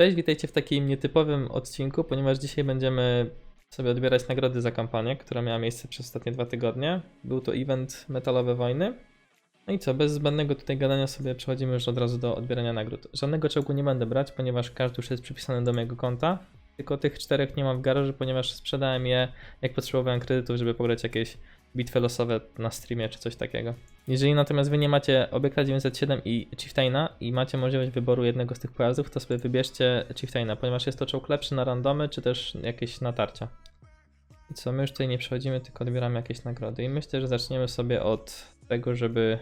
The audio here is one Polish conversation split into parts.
Cześć, witajcie w takim nietypowym odcinku, ponieważ dzisiaj będziemy sobie odbierać nagrody za kampanię, która miała miejsce przez ostatnie dwa tygodnie. Był to event Metalowe Wojny. No i co, bez zbędnego tutaj gadania sobie przechodzimy już od razu do odbierania nagród. Żadnego czołgu nie będę brać, ponieważ każdy już jest przypisany do mojego konta. Tylko tych czterech nie mam w garażu, ponieważ sprzedałem je, jak potrzebowałem kredytów, żeby pograć jakieś bitwy losowe na streamie czy coś takiego. Jeżeli natomiast wy nie macie obiekta 907 i Chieftaina i macie możliwość wyboru jednego z tych pojazdów, to sobie wybierzcie Chieftaina, ponieważ jest to czołg lepszy na randomy czy też jakieś natarcia. I co, my już tutaj nie przechodzimy, tylko odbieramy jakieś nagrody. I myślę, że zaczniemy sobie od tego, żeby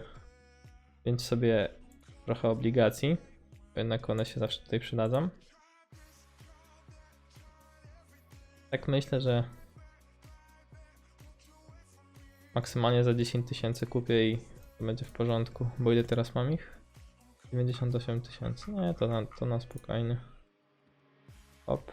wziąć sobie trochę obligacji, bo jednak one się zawsze tutaj przydadzą. Tak myślę, że maksymalnie za 10 tysięcy kupię i będzie w porządku. Bo ile teraz mam ich? 98 tysięcy. Nie, to na, to na spokojnie. Hop.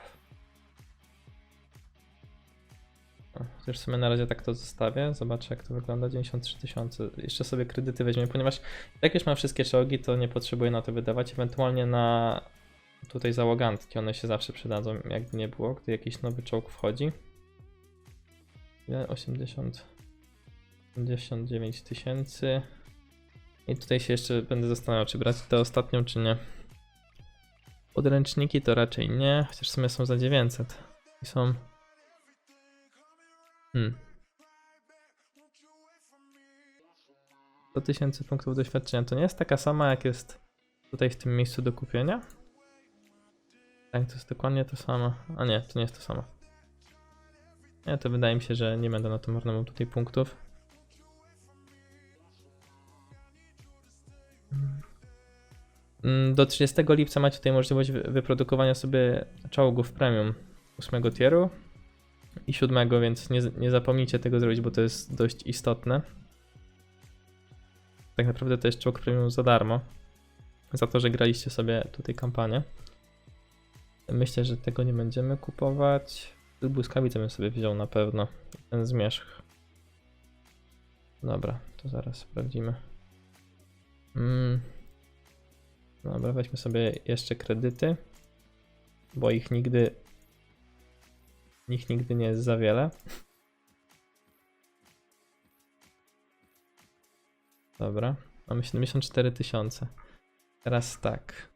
Już sobie na razie tak to zostawię. Zobaczę jak to wygląda. 93 tysiące. Jeszcze sobie kredyty weźmiemy, ponieważ jak już mam wszystkie czołgi, to nie potrzebuję na to wydawać. Ewentualnie na tutaj załogantki. One się zawsze przydadzą, jakby nie było, gdy jakiś nowy czołg wchodzi. Ile? 80. 59 tysięcy. I tutaj się jeszcze będę zastanawiał, czy brać tę ostatnią, czy nie. Podręczniki to raczej nie, chociaż w sumie są za 900. I są. Hmm. 100 tysięcy punktów doświadczenia. To nie jest taka sama, jak jest tutaj w tym miejscu do kupienia? Tak, to jest dokładnie to samo. A nie, to nie jest to samo. Nie, to wydaje mi się, że nie będę na to marnował tutaj punktów. Do 30 lipca macie tutaj możliwość wy- wyprodukowania sobie czołgów premium 8 tieru i 7, więc nie, nie zapomnijcie tego zrobić, bo to jest dość istotne. Tak naprawdę to jest czołg premium za darmo. Za to, że graliście sobie tutaj kampanię. Myślę, że tego nie będziemy kupować. Błyskawicę bym sobie wziął na pewno. Ten zmierzch. Dobra, to zaraz sprawdzimy. Mm. Dobra, weźmy sobie jeszcze kredyty, bo ich nigdy ich nigdy nie jest za wiele. Dobra, mamy 74 tysiące. Teraz tak.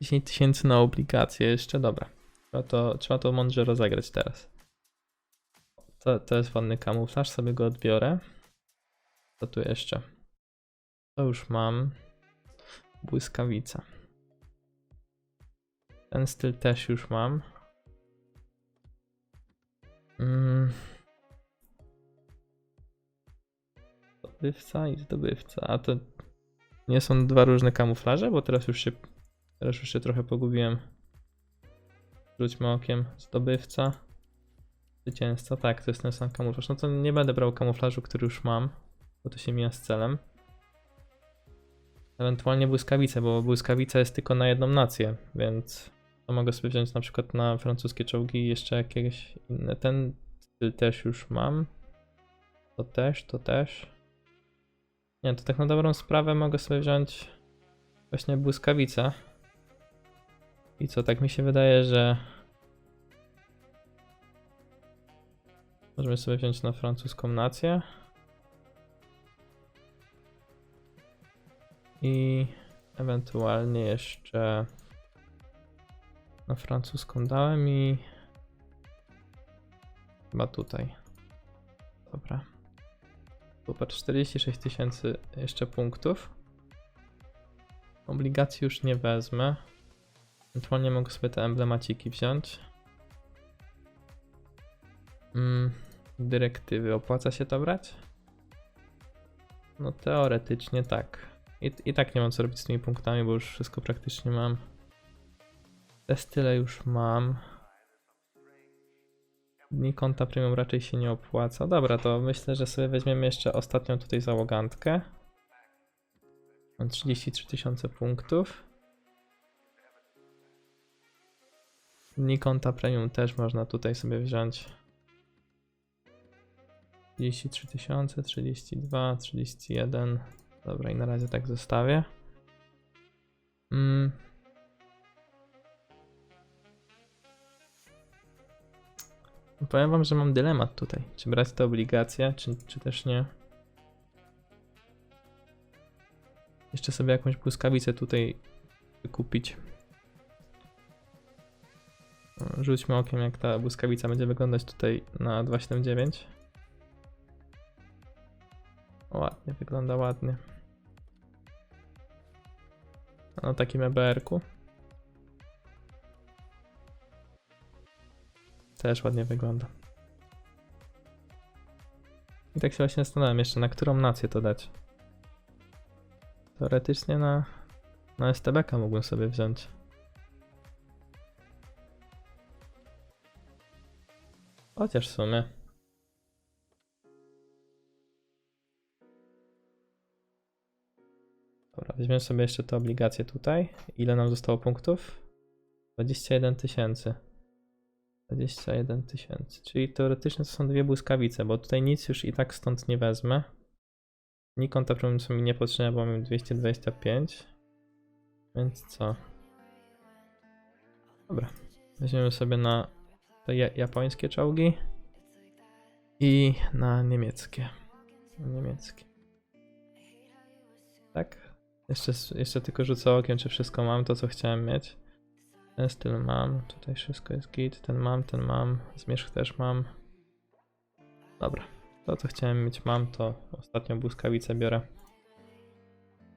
10 tysięcy na obligacje jeszcze, dobra. Trzeba to, trzeba to mądrze rozegrać teraz. To, to jest ładny kamuflaż, sobie go odbiorę. Co tu jeszcze? To już mam. Błyskawica. Ten styl też już mam. Mm. Zdobywca i zdobywca. A to nie są dwa różne kamuflaże? Bo teraz już się, teraz już się trochę pogubiłem. Rzućmy okiem. Zdobywca. Zwycięzca. Tak, to jest ten sam kamuflaż. No to nie będę brał kamuflażu, który już mam, bo to się mija z celem. Ewentualnie błyskawice, bo błyskawica jest tylko na jedną nację, więc to mogę sobie wziąć na przykład na francuskie czołgi i jeszcze jakieś inne. Ten styl też już mam. To też, to też. Nie, to tak na dobrą sprawę mogę sobie wziąć właśnie błyskawicę. I co, tak mi się wydaje, że możemy sobie wziąć na francuską nację. I ewentualnie jeszcze na francuską dałem i chyba tutaj. Dobra. Super, 46 tysięcy jeszcze punktów. Obligacji już nie wezmę. Ewentualnie mogę sobie te emblemaciki wziąć. Mm, dyrektywy, opłaca się to brać? No teoretycznie tak. I, I tak nie mam co robić z tymi punktami, bo już wszystko praktycznie mam. Te style już mam. Dni konta premium raczej się nie opłaca. Dobra, to myślę, że sobie weźmiemy jeszcze ostatnią tutaj załogantkę. Mam 33 tysiące punktów. Dni konta premium też można tutaj sobie wziąć. 33 tysiące, 32, 31. Dobra, i na razie tak zostawię. Mm. Powiem wam, że mam dylemat tutaj. Czy brać te obligacje, czy, czy też nie. Jeszcze sobie jakąś błyskawicę tutaj kupić. Rzućmy okiem, jak ta błyskawica będzie wyglądać tutaj na 279. Ładnie, wygląda ładnie. Na takim EBR-ku. Też ładnie wygląda. I tak się właśnie zastanawiam jeszcze, na którą nację to dać. Teoretycznie na, na STBK mógłbym sobie wziąć. Chociaż w sumie. Dobra, weźmiemy sobie jeszcze te obligacje tutaj. Ile nam zostało punktów? 21 tysięcy. 21 tysięcy. Czyli teoretycznie to są dwie błyskawice, bo tutaj nic już i tak stąd nie wezmę. Nikon ta bym mi nie potrzebna, bo mam 225. Więc co? Dobra. Weźmiemy sobie na te ja- japońskie czołgi i na niemieckie. Niemieckie. Tak? Jeszcze, jeszcze tylko rzucę okiem, czy wszystko mam, to co chciałem mieć. Ten styl mam, tutaj wszystko jest git, ten mam, ten mam, zmierzch też mam. Dobra, to co chciałem mieć mam, to ostatnią błyskawicę biorę.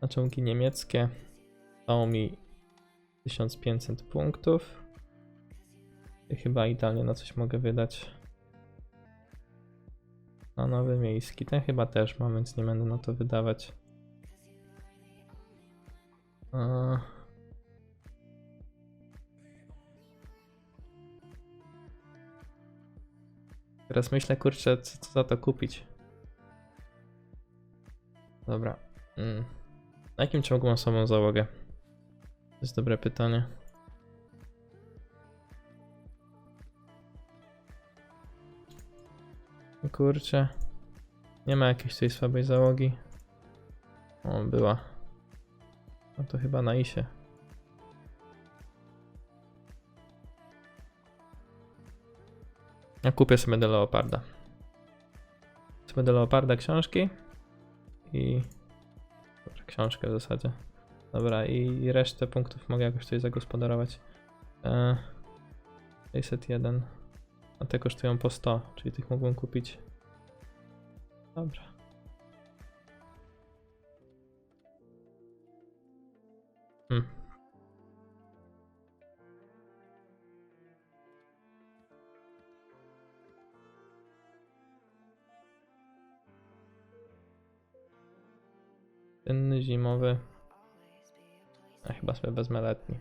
Na czołgi niemieckie dało mi 1500 punktów. I chyba idealnie na coś mogę wydać. Na nowy miejski, ten chyba też mam, więc nie będę na to wydawać. Eee. Teraz myślę, kurczę, co, co za to kupić. Dobra. Mm. Na jakim czołgu mam samą załogę? To jest dobre pytanie. Kurczę. Nie ma jakiejś tej słabej załogi. O, była. No to chyba na isie. Ja kupię sobie do Leoparda. Sobie do Leoparda książki i książkę w zasadzie. Dobra, i resztę punktów mogę jakoś tutaj zagospodarować. E, 601. A te kosztują po 100, czyli tych mógłbym kupić. Dobra. Hmm. Zimowy. A chyba sobie wezmę letni.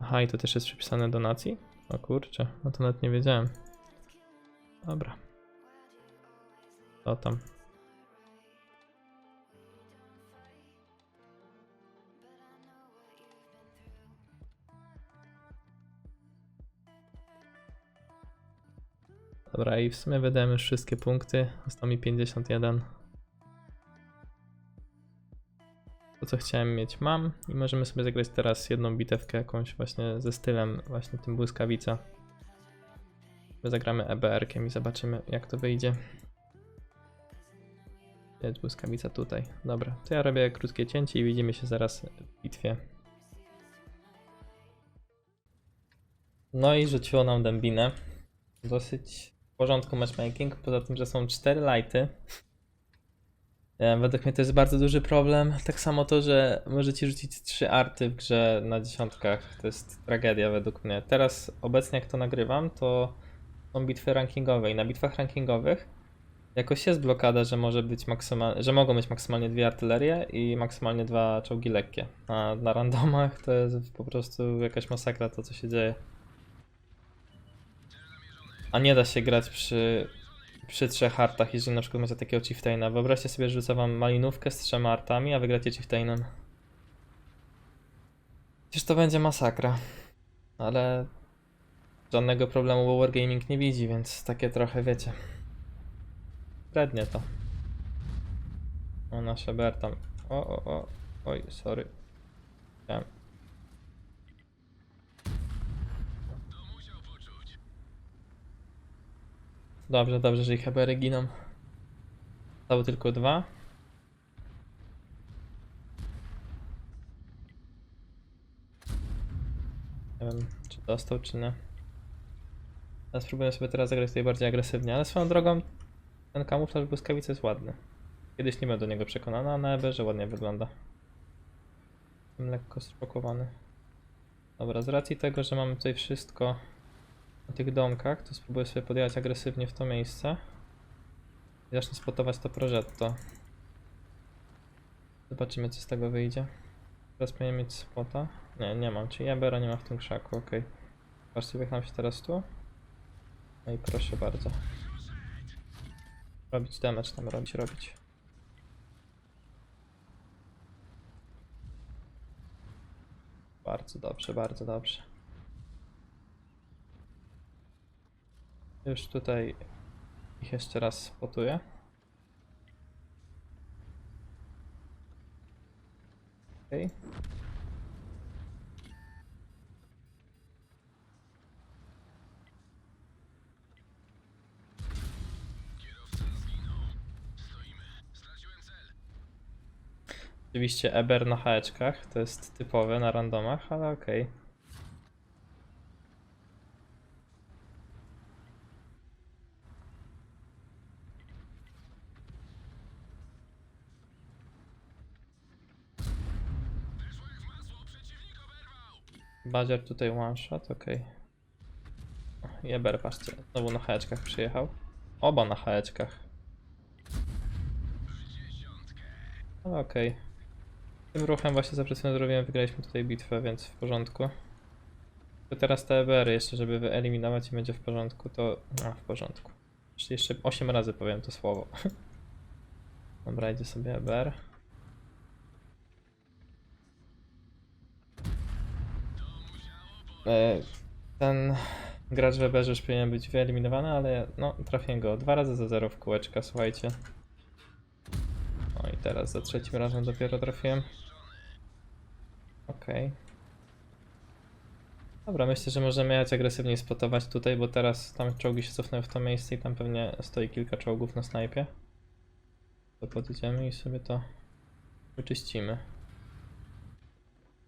Aha, i to też jest przypisane do nacji? O kurczę, no to nawet nie wiedziałem. Dobra. Co tam? Dobra, i w sumie wydałem już wszystkie punkty. Zostało mi 51. To co chciałem mieć mam i możemy sobie zagrać teraz jedną bitewkę jakąś właśnie ze stylem właśnie tym błyskawica. My zagramy EBR-kiem i zobaczymy jak to wyjdzie. Jest błyskawica tutaj. Dobra, to ja robię krótkie cięcie i widzimy się zaraz w bitwie. No i rzuciło nam dębinę. Dosyć porządku matchmaking, poza tym, że są cztery lighty. E, Według mnie to jest bardzo duży problem. Tak samo to, że możecie rzucić trzy arty w grze na dziesiątkach. To jest tragedia według mnie. Teraz obecnie jak to nagrywam, to są bitwy rankingowe i na bitwach rankingowych jakoś jest blokada, że może być że mogą być maksymalnie dwie artylerie i maksymalnie dwa czołgi lekkie. A na randomach to jest po prostu jakaś masakra to co się dzieje. A nie da się grać przy przy trzech artach, jeżeli na przykład macie takiego chieftaina. Wyobraźcie sobie, że rzucę wam malinówkę z trzema artami, a wygracie chieftainem. Przecież to będzie masakra. Ale żadnego problemu, bo Wargaming nie widzi, więc takie trochę wiecie. Średnie to. O, nasze BR tam. O, o, o. Oj, sorry. Chciałem. Dobrze, dobrze, że ich hebery giną. Zostały tylko dwa. Nie wiem, czy dostał, czy nie. Ja spróbuję sobie teraz zagrać tutaj bardziej agresywnie, ale swoją drogą ten kamuflaż błyskawicy jest ładny. Kiedyś nie będę do niego przekonany, a na Eberze ładnie wygląda. Jestem lekko spakowany. Dobra, z racji tego, że mamy tutaj wszystko na tych domkach, to spróbuję sobie podjechać agresywnie w to miejsce. I zacznę spotować to progetto. Zobaczymy co z tego wyjdzie. Teraz powinien mieć spota. Nie, nie mam, czyli Ebera nie ma w tym krzaku, ok. Patrzcie, wjechałem się teraz tu. No i proszę bardzo. Robić damage tam, robić, robić. Bardzo dobrze, bardzo dobrze. Już tutaj ich jeszcze raz spotuję. Okej. Oczywiście Eber na haeczkach, to jest typowe na randomach, ale okej. Badzier tutaj one shot, okej. Okay. Jeber, patrzcie, znowu na haeczkach przyjechał. Oba na haeczkach. Ale okej. Tym ruchem właśnie za chwilę zrobiłem, wygraliśmy tutaj bitwę, więc w porządku. To teraz te EBR jeszcze, żeby wyeliminować i będzie w porządku, to... A, w porządku. Jeszcze 8 razy powiem to słowo. Dobra, idzie sobie EBR. E, Ten gracz w EBR już powinien być wyeliminowany, ale no, trafiłem go dwa razy za zero w kółeczka, słuchajcie. O i teraz za trzecim razem dopiero trafiłem. Okej. Dobra, myślę, że możemy jechać agresywniej spotować tutaj, bo teraz tam czołgi się cofnęły w to miejsce i tam pewnie stoi kilka czołgów na snajpie. To podjedziemy i sobie to wyczyścimy.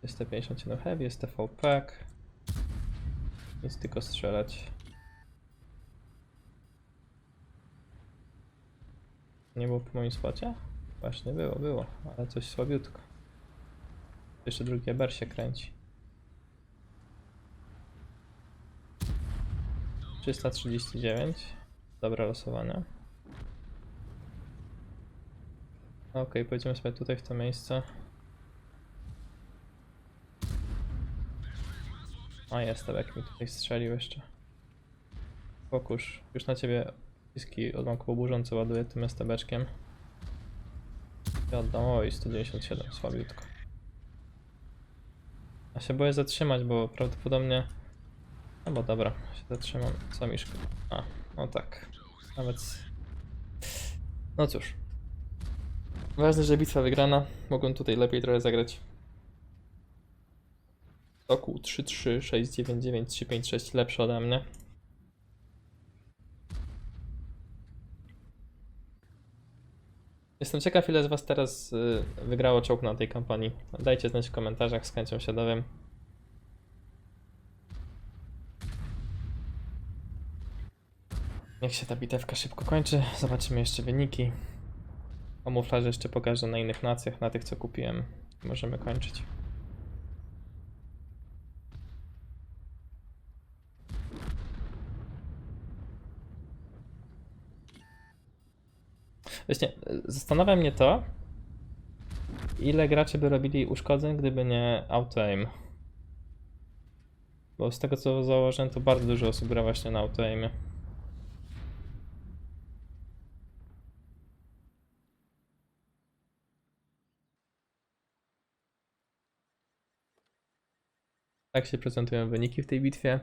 Jest T57 Heavy, jest TV Nic tylko strzelać. Nie było po moim spocie? Właśnie było, było, ale coś słabiutko. Jeszcze drugi eber się kręci. 339. Dobre losowanie. Ok, pojedziemy sobie tutaj w to miejsce. A jest, jak mi tutaj strzelił jeszcze. Fokusz, już na ciebie piski odłamkowo burzące ładuje tym STB-czkiem. I oddam, oj, 197, słabiutko. Ja się boję zatrzymać, bo prawdopodobnie... No bo dobra, się zatrzymam. Co mi szkoda? A, no tak. Nawet... No cóż. Ważne, że bitwa wygrana. Mogłem tutaj lepiej trochę zagrać. Toku 3-3, 6-9-9, 3-5-6 lepszy ode mnie. Jestem ciekaw, ile z Was teraz y, wygrało czołg na tej kampanii. Dajcie znać w komentarzach, z chęcią się dowiem. Niech się ta bitewka szybko kończy. Zobaczymy jeszcze wyniki. Kamuflaże jeszcze pokażę na innych nacjach, na tych co kupiłem. Możemy kończyć. Właśnie, zastanawia mnie to, ile gracze by robili uszkodzeń, gdyby nie auto-aim. Bo z tego co założyłem, to bardzo dużo osób gra właśnie na auto-aimie. Tak się prezentują wyniki w tej bitwie.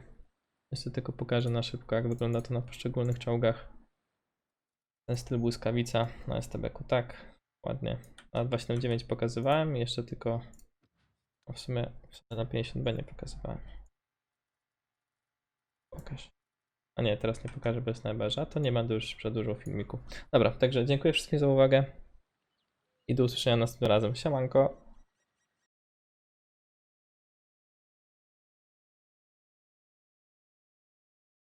Jeszcze tylko pokażę na szybko, jak wygląda to na poszczególnych czołgach. Styl błyskawica na STB-ku, tak, ładnie. Na 279 pokazywałem jeszcze tylko w sumie, na 50B nie pokazywałem. Pokaż. A nie, teraz nie pokażę bez neberza, to nie będę już przedłużał filmiku. Dobra, także dziękuję wszystkim za uwagę i do usłyszenia następnym razem. Siemanko.